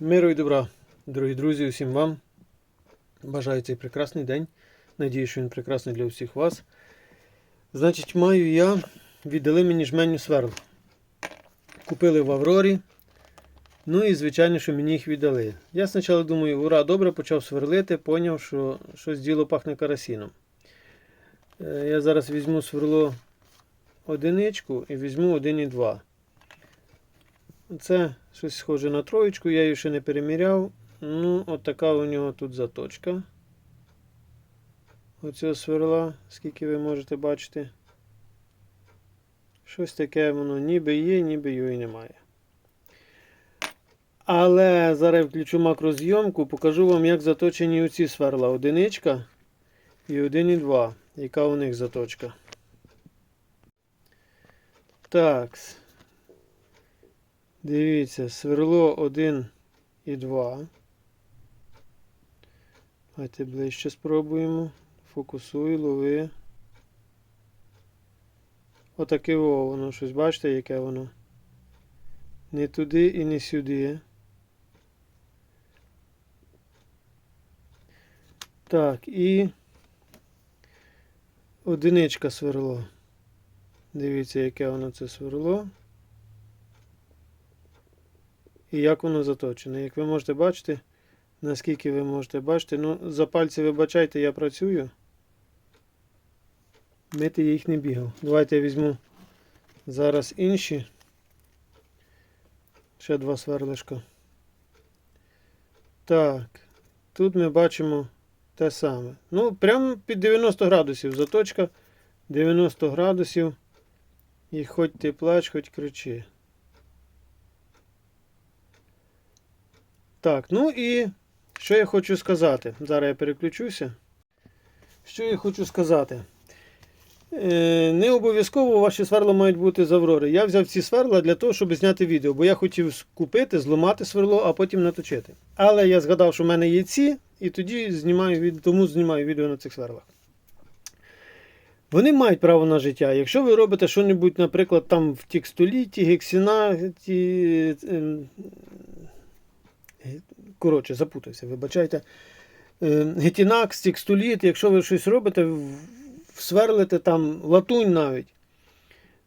Миру і добра, дорогі друзі, усім вам. Бажаю цей прекрасний день. Надію, що він прекрасний для всіх вас. Значить, маю я, віддали мені жменю сверл. Купили в Аврорі. Ну і звичайно, що мені їх віддали. Я спочатку думаю, ура, добре, почав сверлити, поняв, що щось діло пахне карасіном. Е, Я зараз візьму сверло одиничку і візьму 1,2. Це щось схоже на троєчку, я її ще не переміряв. Ну, от така у нього тут заточка. Оцього сверла, скільки ви можете бачити. Щось таке воно ніби є, ніби його і немає. Але зараз включу макрозйомку, покажу вам, як заточені оці сверла. Одиничка і 1,2. Яка у них заточка. Так. Дивіться, сверло 1 і 2. Давайте ближче спробуємо. Фокусуй, лови. Отаке воно щось, бачите, яке воно? Не туди і не сюди. Так, і одиничка сверло. Дивіться, яке воно це сверло. І як воно заточене. Як ви можете бачити, наскільки ви можете бачити, ну, за пальці вибачайте, я працюю. Мити я їх не бігав. Давайте я візьму зараз інші. Ще два сверлишка. Так, тут ми бачимо те саме. Ну, прямо під 90 градусів. Заточка 90 градусів. І хоч ти плач, хоч кричи. Так, ну і що я хочу сказати? Зараз я переключуся. Що я хочу сказати? Е, не обов'язково ваші сверла мають бути з Аврори. Я взяв ці сверла для того, щоб зняти відео, бо я хотів купити, зламати сверло, а потім наточити. Але я згадав, що в мене є ці, і тоді знімаю тому знімаю відео на цих сверлах. Вони мають право на життя. Якщо ви робите щось, наприклад, там в текстоліті, гексінаті, ем, коротше, запутався, вибачайте. Е, Гетінакс, текстоліт, якщо ви щось робите, сверлите там латунь навіть.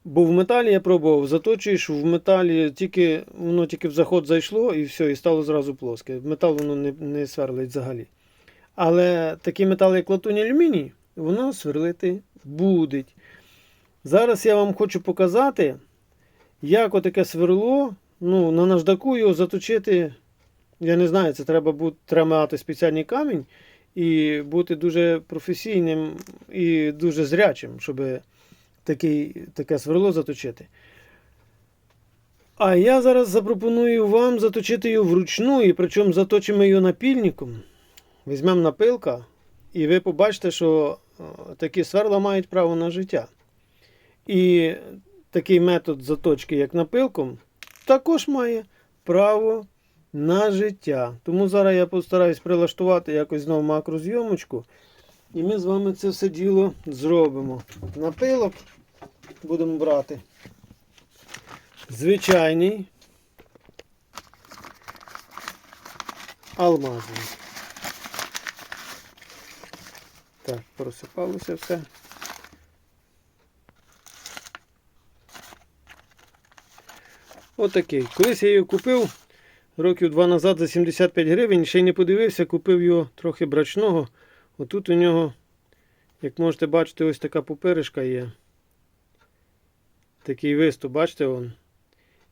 Бо в металі я пробував, заточуєш в металі, тільки воно тільки в заход зайшло і все, і стало зразу плоске. Метал воно не, не сверлить взагалі. Але такий метал, як латунь алюміній, воно сверлити буде. Зараз я вам хочу показати, як отаке сверло, ну, на наждаку його заточити. Я не знаю, це треба бути, треба мати спеціальний камінь і бути дуже професійним і дуже зрячим, щоб такий, таке сверло заточити. А я зараз запропоную вам заточити його вручну, і причому заточимо його напільником. Візьмемо напилка, і ви побачите, що е, такі сверла мають право на життя. І такий метод заточки, як напилком, також має право на життя. Тому зараз я постараюсь прилаштувати якось знову макрозйомочку. І ми з вами це все діло зробимо. Напилок будемо брати. Звичайний. Алмазний. Так, просипалося все. Отакий. Колись я його купив років два назад за 75 гривень, ще й не подивився, купив його трохи брачного. Отут у нього, як можете бачити, ось така поперешка є. Такий виступ, бачите он.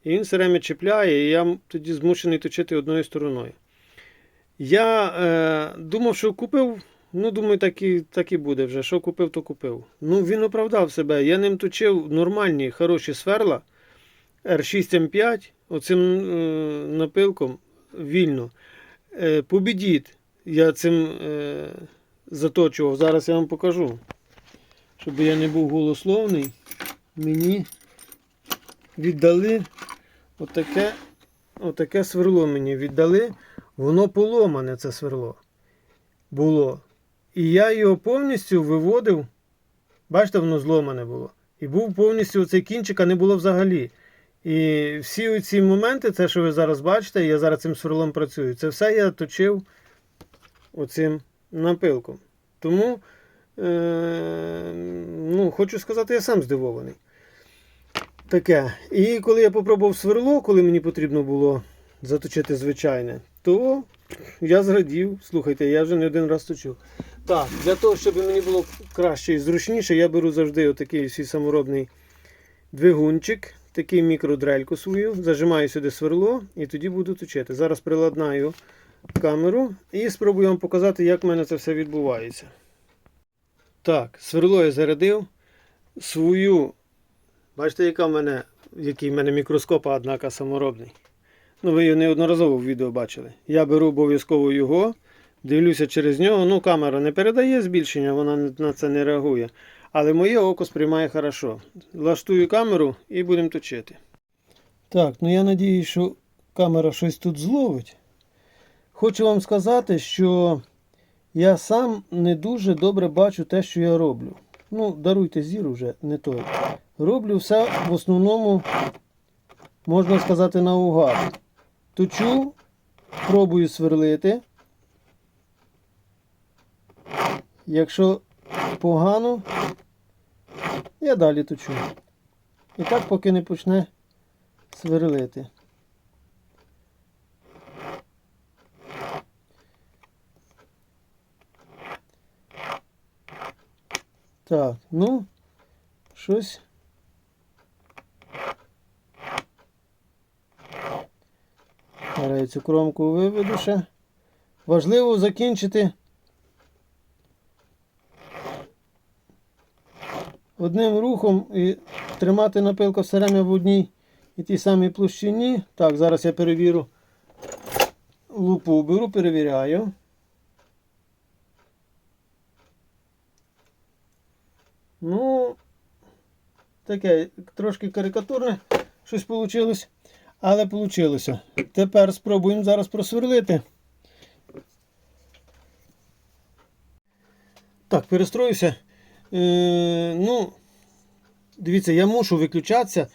І він все время чіпляє, і я тоді змушений точити одною стороною. Я е, думав, що купив. Ну, думаю, так і, так і буде вже. Що купив, то купив. Ну, він оправдав себе. Я ним точив нормальні, хороші сверла. R6M5, оцим е, напилком вільно. Е, побідіть. Я цим е, заточував. Зараз я вам покажу. Щоб я не був голословний. Мені віддали отаке, отаке сверло мені віддали. Воно поломане, це сверло. Було. І я його повністю виводив. Бачите, воно зломане було. І був повністю оцей кінчик, а не було взагалі. І всі ці моменти, це, що ви зараз бачите, я зараз цим сверлом працюю. Це все я точив оцим напилком. Тому, е, ну, хочу сказати, я сам здивований. Таке. І коли я попробував сверло, коли мені потрібно було заточити звичайне, то я зрадів. Слухайте, я вже не один раз точив. Так, для того, щоб мені було краще і зручніше, я беру завжди отакий свій саморобний двигунчик, такий мікродрельку свою, зажимаю сюди сверло і тоді буду точити. Зараз приладнаю камеру і спробую вам показати, як в мене це все відбувається. Так, сверло я зарядив. Свою. Бачите, яка в мене, який в мене мікроскоп, однака саморобний. Ну, ви його неодноразово в відео бачили. Я беру обов'язково його, дивлюся через нього. Ну, камера не передає збільшення, вона на це не реагує. Але моє око сприймає хорошо. Лаштую камеру і будемо точити. Так, ну я надіюсь, що камера щось тут зловить. Хочу вам сказати, що я сам не дуже добре бачу те, що я роблю. Ну, даруйте зір уже, не той. Роблю все в основному, можна сказати, наугад. Точу, пробую сверлити. Якщо погано, я далі точу. І так, поки не почне сверлити. Так, ну, щось. Зараз цю кромку виведу ще. Важливо закінчити одним рухом і тримати напилку все время в одній і тій самій площині. Так, зараз я перевірю. Лупу беру, перевіряю. Ну, таке трошки карикатурне щось вийшло, але вийшло. Тепер спробуємо зараз просверлити. Так, перестроюся. Е, ну, дивіться, я мушу виключатися,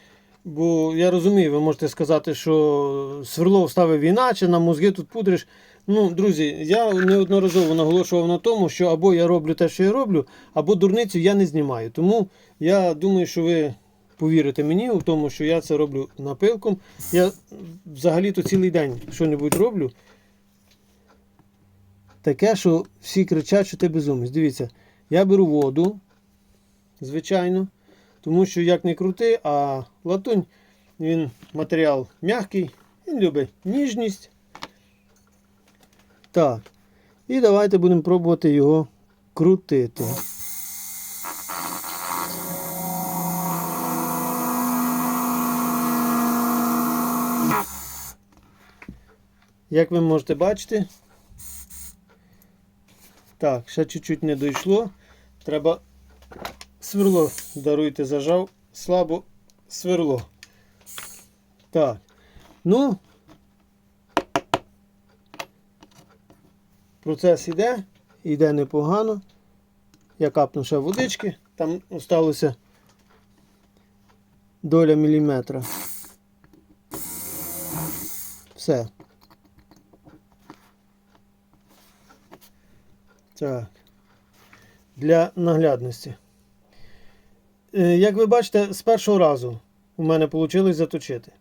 бо я розумію, ви можете сказати, що сверло вставив іначе, на мозги тут пудриш. Ну, друзі, я неодноразово наголошував на тому, що або я роблю те, що я роблю, або дурницю я не знімаю. Тому я думаю, що ви повірите мені у тому, що я це роблю напилком. Я взагалі-то цілий день що-небудь роблю. Таке, що всі кричать, що ти безумець. Дивіться, я беру воду, звичайно, тому що як не крути, а латунь, він матеріал м'який, він любить ніжність. Так. І давайте будемо пробувати його крутити. Як ви можете бачити, так, ще чуть-чуть не дійшло. Треба сверло, даруйте, зажав, слабо сверло. Так. Ну, Процес іде, іде непогано. Я капну ще водички, там осталося доля міліметра. Все. Так. Для наглядності. Е, Як ви бачите, з першого разу у мене вийшло заточити.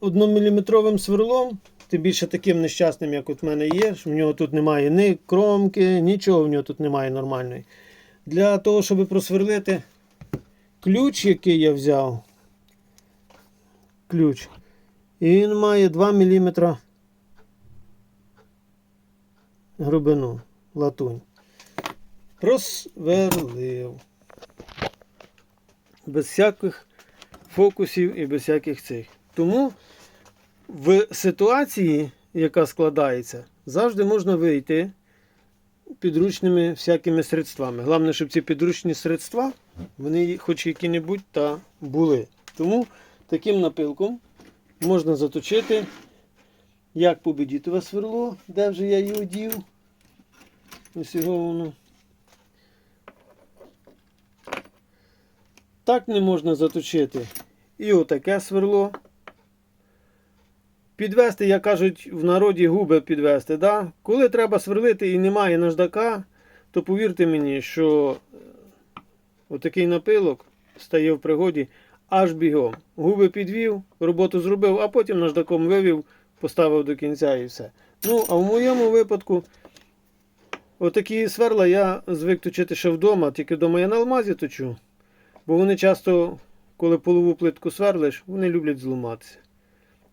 Одноміліметровим сверлом тим більше таким нещасним, як от в мене є, що в нього тут немає ні кромки, нічого в нього тут немає нормальної. Для того, щоб просверлити ключ, який я взяв, ключ, і він має 2 мм грубину латунь. Просверлив. Без всяких фокусів і без всяких цих. Тому в ситуації, яка складається, завжди можна вийти підручними всякими средствами. Головне, щоб ці підручні средства, вони хоч які-небудь та були. Тому таким напилком можна заточити, як победітове сверло, де вже я його дів. Воно. Так не можна заточити І отаке сверло. Підвести, як кажуть, в народі губи підвести. Да? Коли треба сверлити і немає наждака, то повірте мені, що е, отакий напилок стає в пригоді аж бігом. Губи підвів, роботу зробив, а потім наждаком вивів, поставив до кінця і все. Ну, а в моєму випадку, отакі сверла я звик точити ще вдома, тільки вдома я на алмазі точу. Бо вони часто, коли полову плитку сверлиш, вони люблять зламатися.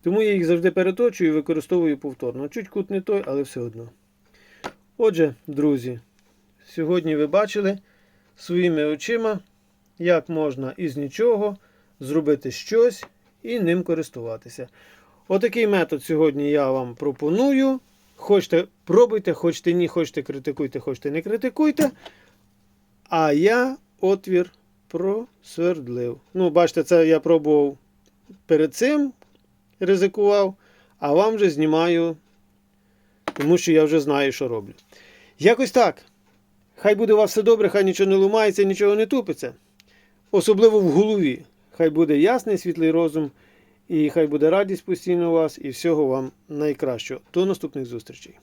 Тому я їх завжди переточую і використовую повторно. Чуть кут не той, але все одно. Отже, друзі, сьогодні ви бачили своїми очима, як можна із нічого зробити щось і ним користуватися. Отакий метод сьогодні я вам пропоную. Хочете пробуйте, хочете ні, хочете критикуйте, хочете не критикуйте. А я отвір просвердлив. Ну, бачите, це я пробував перед цим, ризикував, а вам вже знімаю, тому що я вже знаю, що роблю. Якось так. Хай буде у вас все добре, хай нічого не ламається, нічого не тупиться. Особливо в голові. Хай буде ясний світлий розум, і хай буде радість постійно у вас, і всього вам найкращого. До наступних зустрічей.